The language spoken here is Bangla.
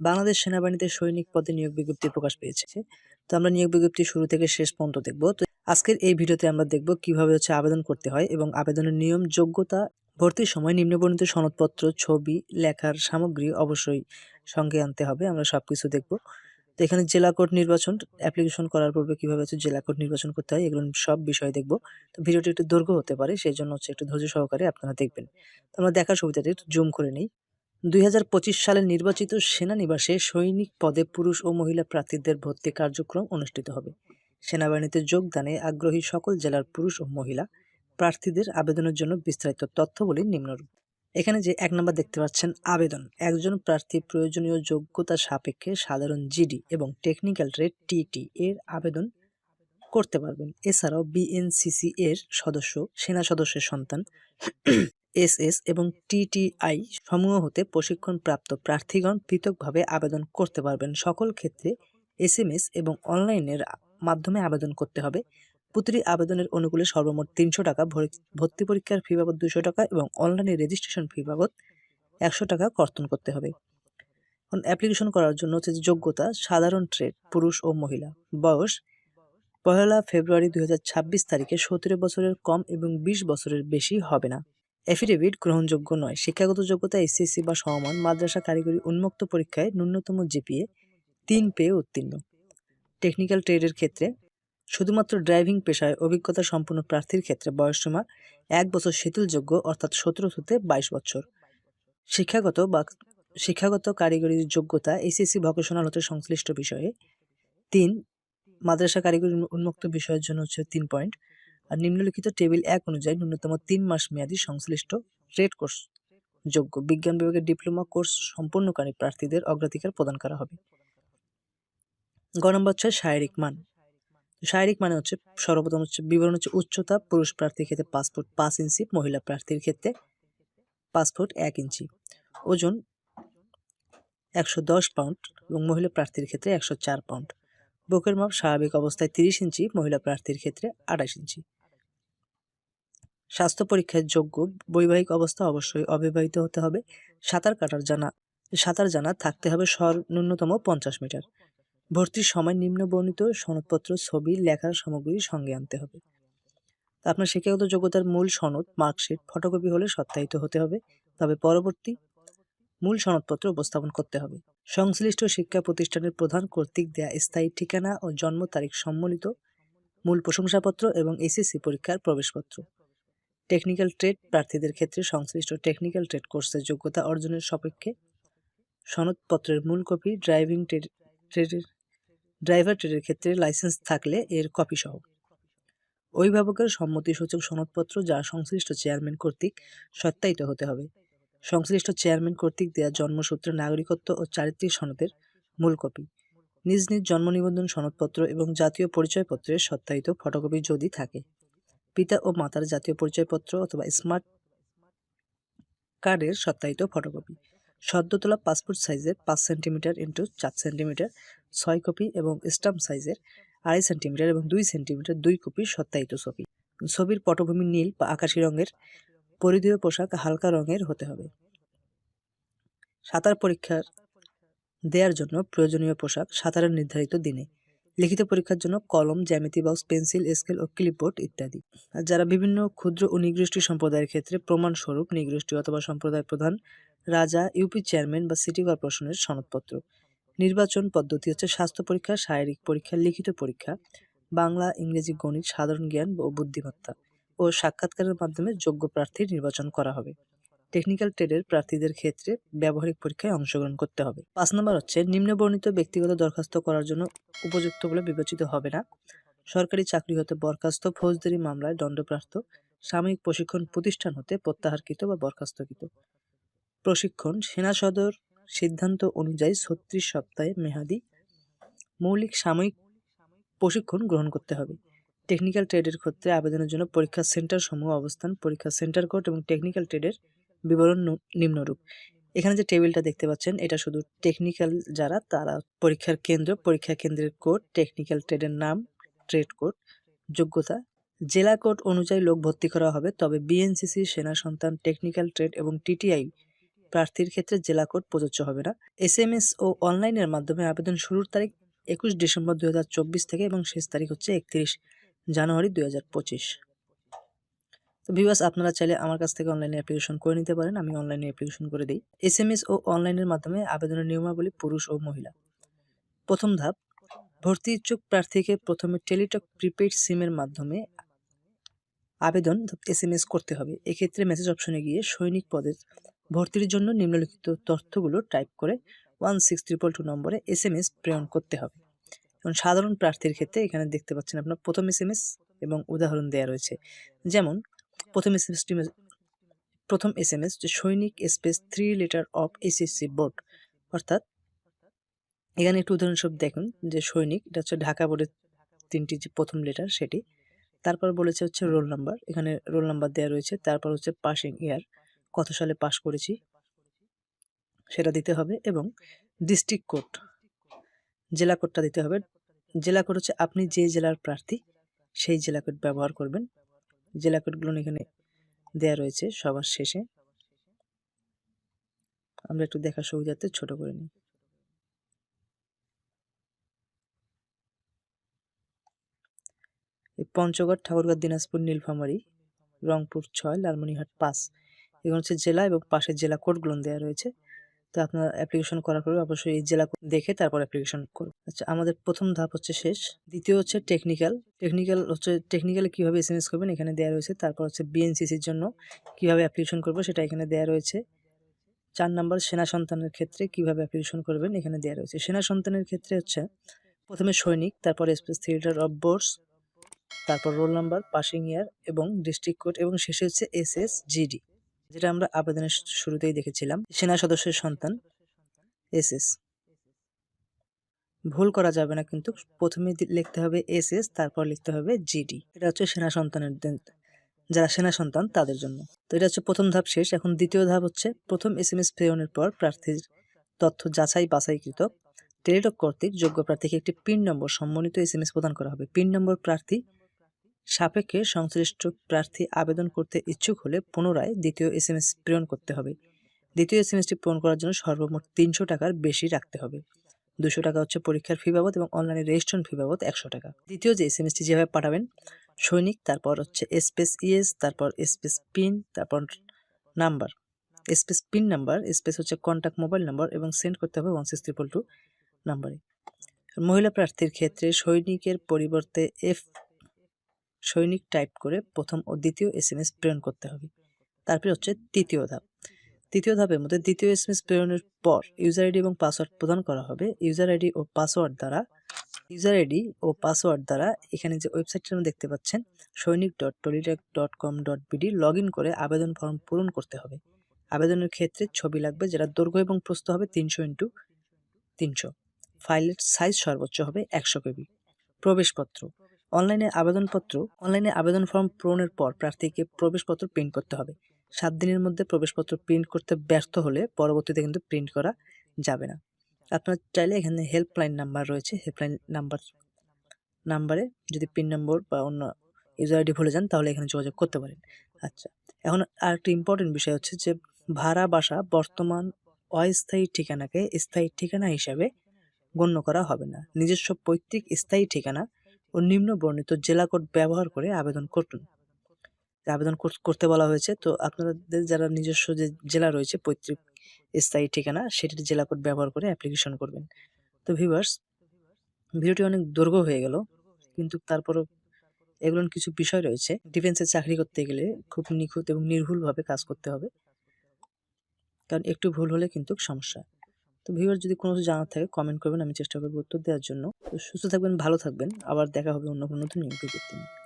বাংলাদেশ সেনাবাহিনীতে সৈনিক পদে নিয়োগ বিজ্ঞপ্তি প্রকাশ পেয়েছে। তো আমরা নিয়োগ বিজ্ঞপ্তি শুরু থেকে শেষ পর্যন্ত দেখব। তো আজকের এই ভিডিওতে আমরা দেখব কীভাবে হচ্ছে আবেদন করতে হয় এবং আবেদনের নিয়ম, যোগ্যতা, ভর্তির সময়, নিম্নবর্ণিত সনদপত্র, ছবি, লেখার সামগ্রী অবশ্যই সঙ্গে আনতে হবে। আমরা সবকিছু দেখব। তো এখানে জেলা কোড নির্বাচন অ্যাপ্লিকেশন করার পূর্বে কীভাবে হচ্ছে জেলা কোড নির্বাচন করতে হয় এগুলো সব বিষয় দেখব। তো ভিডিওটি একটু দৈর্ঘ্য হতে পারে সেই জন্য হচ্ছে একটু ধৈর্য সহকারে আপনারা দেখবেন। তো আমরা দেখার সুবিধাটি একটু জুম করে নিই। দুই সালের নির্বাচিত সেনানিবাসে সৈনিক পদে পুরুষ ও মহিলা প্রার্থীদের ভর্তি কার্যক্রম অনুষ্ঠিত হবে। সেনাবাহিনীতে যোগদানে আগ্রহী সকল জেলার পুরুষ ও মহিলা প্রার্থীদের আবেদনের জন্য বিস্তারিত তথ্যগুলি নিম্নরূপ। এখানে যে এক নম্বর দেখতে পাচ্ছেন, আবেদন। একজন প্রার্থী প্রয়োজনীয় যোগ্যতা সাপেক্ষে সাধারণ জিডি এবং টেকনিক্যাল ট্রেড টিটি এর আবেদন করতে পারবেন। এছাড়াও বিএনসিসি এর সদস্য, সেনা সদস্যের সন্তান এসএস এবং টিটিআই সমূহ হতে প্রশিক্ষণপ্রাপ্ত প্রার্থীগণ পৃথকভাবে আবেদন করতে পারবেন। সকল ক্ষেত্রে এসএমএস এবং অনলাইনের মাধ্যমে আবেদন করতে হবে। প্রতিটি আবেদনের অনুকূলে সর্বমোট তিনশো টাকা ভর- ভর্তি পরীক্ষার ফি বাবদ দুশো টাকা এবং অনলাইনে রেজিস্ট্রেশন ফি বাবদ একশো টাকা কর্তন করতে হবে। এখন অ্যাপ্লিকেশন করার জন্য হচ্ছে যোগ্যতা, সাধারণ ট্রেড, পুরুষ ও মহিলা। বয়স পহেলা ফেব্রুয়ারি দু হাজার ছাব্বিশ তারিখে সতেরো বছরের কম এবং বিশ বছরের বেশি হবে না। এফিডেভিট গ্রহণযোগ্য নয়। শিক্ষাগত যোগ্যতা এসএসসি বা সমমান মাদ্রাসা কারিগরি উন্মুক্ত পরীক্ষায় ন্যূনতম জিপিএ তিন পেয়ে উত্তীর্ণ। টেকনিক্যাল ট্রেডের ক্ষেত্রে, শুধুমাত্র ড্রাইভিং পেশায় অভিজ্ঞতা সম্পন্ন প্রার্থীর ক্ষেত্রে বয়সসীমা এক বছর শিথিলযোগ্য, অর্থাৎ সতেরো হতে বাইশ বছর। শিক্ষাগত বা শিক্ষাগত কারিগরি যোগ্যতা এসএসসি ভোকেশনাল হতে সংশ্লিষ্ট বিষয়ে। তিন, মাদ্রাসা কারিগরি উন্মুক্ত বিষয়ের জন্য হচ্ছে তিন পয়েন্ট আর নিম্নলিখিত টেবিল এক অনুযায়ী ন্যূনতম তিন মাস মেয়াদী সংশ্লিষ্ট ট্রেড কোর্স যোগ্য। বিজ্ঞান বিভাগের ডিপ্লোমা কোর্স সম্পূর্ণকারী প্রার্থীদের অগ্রাধিকার প্রদান করা হবে। গ নম্বর হচ্ছে শারীরিক মান। শারীরিক মানে হচ্ছে সর্বপ্রথম হচ্ছে বিবরণ হচ্ছে উচ্চতা, পুরুষ প্রার্থীর ক্ষেত্রে পাঁচ ফুট পাঁচ ইঞ্চি, মহিলা প্রার্থীর ক্ষেত্রে পাঁচ ফুট এক ইঞ্চি। ওজন একশো দশ পাউন্ড এবং মহিলা প্রার্থীর ক্ষেত্রে একশো চার পাউন্ড। বুকের মাপ স্বাভাবিক অবস্থায় তিরিশ ইঞ্চি, মহিলা প্রার্থীর ক্ষেত্রে আঠাশ ইঞ্চি। স্বাস্থ্য পরীক্ষায় যোগ্য, বৈবাহিক অবস্থা অবশ্যই অবিবাহিত হতে হবে। সাঁতার কাটার জানা, সাঁতার জানা থাকতে হবে সর, ন্যূনতম পঞ্চাশ মিটার। ভর্তির সময় নিম্ন বর্ণিত সনদপত্র, ছবি, লেখার সামগ্রী সঙ্গে আনতে হবে। আপনার শিক্ষাগত যোগ্যতার মূল সনদ, মার্কশিট, ফটোকপি হলে সত্যায়িত হতে হবে। তবে পরবর্তী মূল সনদপত্র উপস্থাপন করতে হবে। সংশ্লিষ্ট শিক্ষা প্রতিষ্ঠানের প্রধান কর্তৃক দেয়া স্থায়ী ঠিকানা ও জন্ম তারিখ সম্বলিত মূল প্রশংসাপত্র এবং এসএসসি পরীক্ষার প্রবেশপত্র। টেকনিক্যাল ট্রেড প্রার্থীদের ক্ষেত্রে সংশ্লিষ্ট টেকনিক্যাল ট্রেড কোর্সের যোগ্যতা অর্জনের সাপেক্ষে সনদপত্রের মূল কপি ড্রাইভিং ট্রেড- ট্রেডের ড্রাইভার ট্রেডের ক্ষেত্রে লাইসেন্স থাকলে এর কপি সহ। অভিভাবকের সম্মতিসূচক সনদপত্র যা সংশ্লিষ্ট চেয়ারম্যান কর্তৃক সত্যায়িত হতে হবে। সংশ্লিষ্ট চেয়ারম্যান কর্তৃক দেয়া জন্মসূত্রে নাগরিকত্ব ও চারিত্রিক সনদের মূল কপি নিজ নিজ জন্ম নিবন্ধন সনদপত্র এবং জাতীয় পরিচয়পত্রের সত্যায়িত ফটোকপি যদি থাকে। পিতা ও মাতার জাতীয় পরিচয়পত্র অথবা স্মার্ট কার্ডের সত্যায়িত ফটোকপি। সদ্য তোলা পাসপোর্ট সাইজের পাঁচ সেন্টিমিটার ইন্টু চার সেন্টিমিটার, ছয় কপি এবং স্টাম্প সাইজের আড়াই সেন্টিমিটার এবং দুই সেন্টিমিটার দুই কপি সত্যায়িত ছবি। ছবির পটভূমি নীল বা আকাশি রঙের, পরিধেয় পোশাক হালকা রঙের হতে হবে। সাঁতার পরীক্ষার দেওয়ার জন্য প্রয়োজনীয় পোশাক সাঁতারের নির্ধারিত দিনে। লিখিত পরীক্ষার জন্য কলম, জ্যামিতি বক্স পেন্সিল, স্কেল ও ক্লিপবোর্ড ইত্যাদি। আর যারা বিভিন্ন ক্ষুদ্র ও নিগোষ্ঠী সম্প্রদায়ের ক্ষেত্রে প্রমাণস্বরূপ নিগোষ্ঠী অথবা সম্প্রদায় প্রধান, রাজা, ইউপি চেয়ারম্যান বা সিটি কর্পোরেশনের সনদপত্র। নির্বাচন পদ্ধতি হচ্ছে স্বাস্থ্য পরীক্ষা, শারীরিক পরীক্ষা, লিখিত পরীক্ষা, বাংলা, ইংরেজি, গণিত, সাধারণ জ্ঞান ও বুদ্ধিমত্তা। ও সাক্ষাৎকারের মাধ্যমে যোগ্য প্রার্থী নির্বাচন করা হবে। টেকনিক্যাল ট্রেডের প্রার্থীদের ক্ষেত্রে ব্যবহারিক পরীক্ষায় অংশগ্রহণ করতে হবে। পাঁচ নম্বর হচ্ছে, নিম্নবর্ণিত ব্যক্তিগত দরখাস্ত করার জন্য উপযুক্ত বলে বিবেচিত হবে না। সরকারি চাকরি হতে বরখাস্ত, ফৌজদারি মামলায় দণ্ডপ্রাপ্ত, সাময়িক প্রশিক্ষণ প্রতিষ্ঠান হতে প্রত্যাহারকৃত বা বরখাস্তকৃত। প্রশিক্ষণ, সেনা সদর সিদ্ধান্ত অনুযায়ী ছত্রিশ সপ্তাহে মেয়াদি মৌলিক সাময়িক প্রশিক্ষণ গ্রহণ করতে হবে। টেকনিক্যাল ট্রেডের ক্ষেত্রে আবেদনের জন্য পরীক্ষা সেন্টার সমূহ অবস্থান, পরীক্ষা সেন্টার কোড এবং টেকনিক্যাল ট্রেডের বিবরণ নিম্নরূপ। এখানে যে টেবিলটা দেখতে পাচ্ছেন, এটা শুধু টেকনিক্যাল যারা, তারা পরীক্ষার কেন্দ্র, পরীক্ষা কেন্দ্রের কোড টেকনিক্যাল ট্রেডের নাম ট্রেড কোড যোগ্যতা। জেলা কোড অনুযায়ী লোক ভর্তি করা হবে, তবে বিএনসিসি সেনা সন্তান টেকনিক্যাল ট্রেড এবং টিটিআই প্রার্থীর ক্ষেত্রে জেলা কোড প্রযোজ্য হবে না। এস এম এস ও অনলাইনের মাধ্যমে আবেদন শুরুর তারিখ একুশ ডিসেম্বর দুই হাজার চব্বিশ থেকে এবং শেষ তারিখ হচ্ছে একত্রিশ জানুয়ারি দু হাজার পঁচিশ। তো ভিউয়ার্স আপনারা চাইলে আমার কাছ থেকে অনলাইনে অ্যাপ্লিকেশন করে নিতে পারেন। আমি অনলাইনে অ্যাপ্লিকেশন করে দিই। এস এম এস ও অনলাইনের মাধ্যমে আবেদনের নিয়মাবলী পুরুষ ও মহিলা। প্রথম ধাপ, ভর্তি ইচ্ছুক প্রার্থীকে প্রথমে টেলিটক প্রিপেইড সিমের মাধ্যমে আবেদন এস এম এস করতে হবে। এক্ষেত্রে মেসেজ অপশনে গিয়ে সৈনিক পদের ভর্তির জন্য নিম্নলিখিত তথ্যগুলো টাইপ করে ওয়ান সিক্স ট্রিপল টু নম্বরে এস এম এস প্রেরণ করতে হবে। এবং সাধারণ প্রার্থীর ক্ষেত্রে এখানে দেখতে পাচ্ছেন আপনার প্রথম এস এম এস এবং উদাহরণ দেওয়া রয়েছে। যেমন প্রথম এস এসটি প্রথম এস এম এস যে সৈনিক space three letter of SSC board অর্থাৎ এখানে একটু উদাহরণস্বরূপ দেখুন, যে সৈনিক, এটা হচ্ছে ঢাকা বোর্ডের তিনটি যে প্রথম লেটার সেটি। তারপর বলেছে হচ্ছে রোল নাম্বার, এখানে রোল নাম্বার দেওয়া রয়েছে। তারপর হচ্ছে পাসিং ইয়ার, কত সালে পাস করেছি, সেটা দিতে হবে এবং ডিস্ট্রিক্ট কোড, জেলা কোডটা দিতে হবে। জেলা কোড হচ্ছে আপনি যে জেলার প্রার্থী, সেই জেলা কোড ব্যবহার করবেন। জেলা কোডগুলো এখানে দেয়া রয়েছে, সবার শেষে। আমরা একটু দেখার সুবিধার্থে ছোট করে নিই। পঞ্চগড় ঠাকুরগাঁ দিনাজপুর, নীলফামারী, রংপুর ছয়, লালমনিরহাট পাঁচ। এগুলো হচ্ছে জেলা এবং পাশের জেলা কোডগুলো দেওয়া রয়েছে। তো আপনার অ্যাপ্লিকেশন করার পরে অবশ্যই এই জেলা দেখে তারপর অ্যাপ্লিকেশন করুন। আচ্ছা আমাদের প্রথম ধাপ হচ্ছে শেষ। দ্বিতীয় হচ্ছে টেকনিক্যাল টেকনিক্যাল হচ্ছে টেকনিক্যালে কীভাবে এস এম এস করবেন এখানে দেওয়া রয়েছে। তারপর হচ্ছে বিএনসিসির জন্য কীভাবে অ্যাপ্লিকেশন করব সেটা এখানে দেওয়া রয়েছে। চার নম্বর, সেনা সন্তানের ক্ষেত্রে কীভাবে অ্যাপ্লিকেশন করবেন এখানে দেওয়া রয়েছে। সেনা সন্তানের ক্ষেত্রে হচ্ছে, প্রথমে সৈনিক, তারপর স্পেস থিয়েটার অফ বোর্ডস তারপর রোল নাম্বার পাসিং ইয়ার এবং ডিস্ট্রিক্ট কোড এবং শেষে হচ্ছে এস এস জিডি যেটা আমরা আবেদনের শুরুতেই দেখেছিলাম। সেনা সদস্যের সন্তান, এস এস। ভুল করা যাবে না কিন্তু প্রথমে লিখতে হবে এস এস, তারপর লিখতে হবে জিডি এটা হচ্ছে সেনা সন্তানের যারা সেনা সন্তান তাদের জন্য। তো এটা হচ্ছে প্রথম ধাপ শেষ। এখন দ্বিতীয় ধাপ হচ্ছে প্রথম এস এম এস প্রেরণের পর প্রার্থীর তথ্য যাচাই বাছাইকৃত টেলিটক কর্তৃক যোগ্য প্রার্থীকে একটি পিন নম্বর, সম্মানিত এস এম এস প্রদান করা হবে। পিন নম্বর প্রার্থী সাপেক্ষে সংশ্লিষ্ট প্রার্থী আবেদন করতে ইচ্ছুক হলে পুনরায় দ্বিতীয় এস এম এস প্রেরণ করতে হবে। দ্বিতীয় এস এম এসটি পূরণ করার জন্য সর্বমোট তিনশো টাকার বেশি রাখতে হবে। দুশো টাকা হচ্ছে পরীক্ষার ফি বাবদ এবং অনলাইনে রেজিস্ট্রেশন ফি বাবদ একশো টাকা। দ্বিতীয় যে এস এম এসটি যেভাবে পাঠাবেন, সৈনিক, তারপর হচ্ছে স্পেস ইএস, তারপর স্পেস পিন, তারপর number. Space pin number, space হচ্ছে কন্ট্যাক্ট মোবাইল নাম্বার এবং সেন্ড করতে হবে ওয়ান সিক্স ট্রিপল টু নাম্বারে। মহিলা প্রার্থীর ক্ষেত্রে সৈনিকের পরিবর্তে এফ সৈনিক টাইপ করে প্রথম ও দ্বিতীয় এস এম এস প্রেরণ করতে হবে। তারপরে হচ্ছে তৃতীয় ধাপ। তৃতীয় ধাপের মধ্যে দ্বিতীয় এস এম এস প্রেরণের পর ইউজার আইডি এবং পাসওয়ার্ড প্রদান করা হবে। ইউজার আইডি ও পাসওয়ার্ড দ্বারা ইউজার আইডি ও পাসওয়ার্ড দ্বারা এখানে যে ওয়েবসাইটটা আপনি দেখতে পাচ্ছেন সৈনিক dot Teletalk dot com dot BD log in করে আবেদন ফর্ম পূরণ করতে হবে। আবেদনের ক্ষেত্রে ছবি লাগবে যেটা দৈর্ঘ্য এবং প্রস্থ হবে তিনশো ইন্টু তিনশো। ফাইলের সাইজ সর্বোচ্চ হবে একশো কেবি। প্রবেশপত্র। অনলাইনে আবেদনপত্র, অনলাইনে আবেদন ফর্ম পূরণের পর প্রার্থীকে প্রবেশপত্র প্রিন্ট করতে হবে। সাত দিনের মধ্যে প্রবেশপত্র প্রিন্ট করতে ব্যর্থ হলে পরবর্তীতে কিন্তু প্রিন্ট করা যাবে না। আপনার চাইলে এখানে হেল্পলাইন নাম্বার রয়েছে। হেল্পলাইন নাম্বার নাম্বারে যদি পিন নম্বর বা অন্য ইউজার আইডি ভুলে যান তাহলে এখানে যোগাযোগ করতে পারেন। আচ্ছা এখন আর একটা ইম্পর্টেন্ট বিষয় হচ্ছে যে ভাড়া বাসা বর্তমান অস্থায়ী ঠিকানাকে স্থায়ী ঠিকানা হিসাবে গণ্য করা হবে না। নিজস্ব পৈতৃক স্থায়ী ঠিকানা ও নিম্ন বর্ণিত জেলা কোড ব্যবহার করে আবেদন করুন। আবেদন কর- করতে বলা হয়েছে। তো আপনাদের যারা নিজস্ব যে জেলা রয়েছে, পৈতৃক স্থায়ী ঠিকানা, সেটির জেলা কোড ব্যবহার করে অ্যাপ্লিকেশন করবেন। তো ভিউয়ার্স, ভিডিওটি অনেক দৈর্ঘ্য হয়ে গেল, কিন্তু তারপরও এগুলোর কিছু বিষয় রয়েছে। ডিফেন্সে চাকরি করতে গেলে খুব নিখুঁত এবং নির্ভুলভাবে কাজ করতে হবে। কারণ একটু ভুল হলে কিন্তু সমস্যা। তো ভিউয়ার যদি কোনো কিছু জানার থাকে কমেন্ট করবেন, আমি চেষ্টা করব উত্তর দেওয়ার জন্য। তো সুস্থ থাকবেন, ভালো থাকবেন। আবার দেখা হবে অন্য কোনো নতুন নিয়ে।